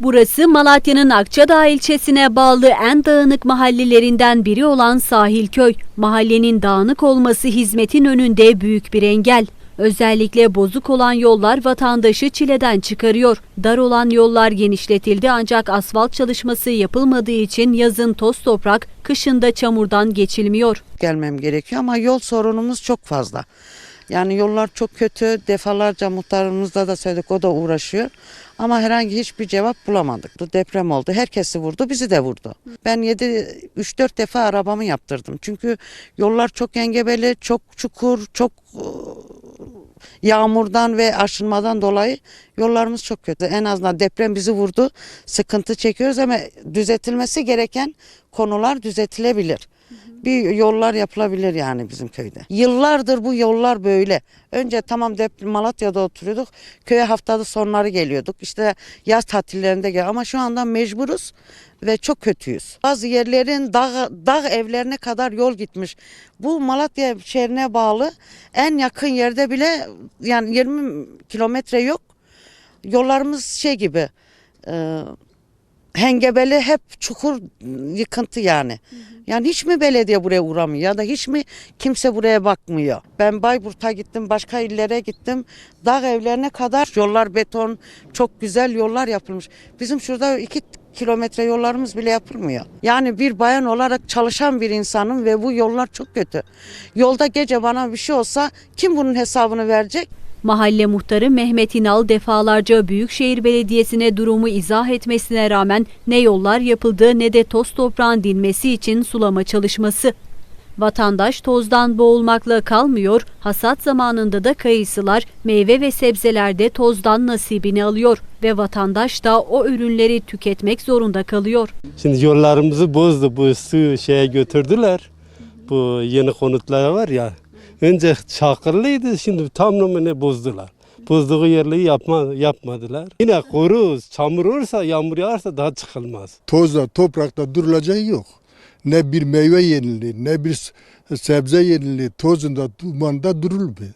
Burası Malatya'nın Akçadağ ilçesine bağlı en dağınık mahallelerinden biri olan Sahilköy. Mahallenin dağınık olması hizmetin önünde büyük bir engel. Özellikle bozuk olan yollar vatandaşı çileden çıkarıyor. Dar olan yollar genişletildi ancak asfalt çalışması yapılmadığı için yazın toz toprak, kışında çamurdan geçilmiyor. gelmem gerekiyor ama yol sorunumuz çok fazla. Yani yollar çok kötü. Defalarca muhtarımızda da söyledik o da uğraşıyor. Ama herhangi hiçbir cevap bulamadık. Deprem oldu. Herkesi vurdu, bizi de vurdu. Ben 7 3-4 defa arabamı yaptırdım. Çünkü yollar çok engebeli, çok çukur, çok e, yağmurdan ve aşınmadan dolayı yollarımız çok kötü. En azından deprem bizi vurdu. Sıkıntı çekiyoruz ama düzeltilmesi gereken konular düzeltilebilir. Bir yollar yapılabilir yani bizim köyde. Yıllardır bu yollar böyle. Önce tamam deprem Malatya'da oturuyorduk. Köye haftada sonları geliyorduk. İşte yaz tatillerinde gel ama şu anda mecburuz ve çok kötüyüz. Bazı yerlerin dağ, dağ evlerine kadar yol gitmiş. Bu Malatya şehrine bağlı en yakın yerde bile yani 20 kilometre yok. Yollarımız şey gibi e, hengebeli hep çukur yıkıntı yani. Yani hiç mi belediye buraya uğramıyor ya da hiç mi kimse buraya bakmıyor? Ben Bayburt'a gittim, başka illere gittim. Dağ evlerine kadar yollar beton, çok güzel yollar yapılmış. Bizim şurada iki kilometre yollarımız bile yapılmıyor. Yani bir bayan olarak çalışan bir insanım ve bu yollar çok kötü. Yolda gece bana bir şey olsa kim bunun hesabını verecek? Mahalle muhtarı Mehmet İnal defalarca Büyükşehir Belediyesi'ne durumu izah etmesine rağmen ne yollar yapıldı ne de toz toprağın dinmesi için sulama çalışması. Vatandaş tozdan boğulmakla kalmıyor, hasat zamanında da kayısılar, meyve ve sebzelerde tozdan nasibini alıyor ve vatandaş da o ürünleri tüketmek zorunda kalıyor. Şimdi yollarımızı bozdu. Bu su şeye götürdüler. Bu yeni konutlar var ya. Önce çakırlıydı şimdi tamamını bozdular. Bozduğu yerleri yapma, yapmadılar. Yine kuru, çamur olursa, yağmur yağarsa daha çıkılmaz. tozda, toprakta durulacağı yok. Ne bir meyve yenili, ne bir sebze yenili tozunda, dumanda durulmuyor.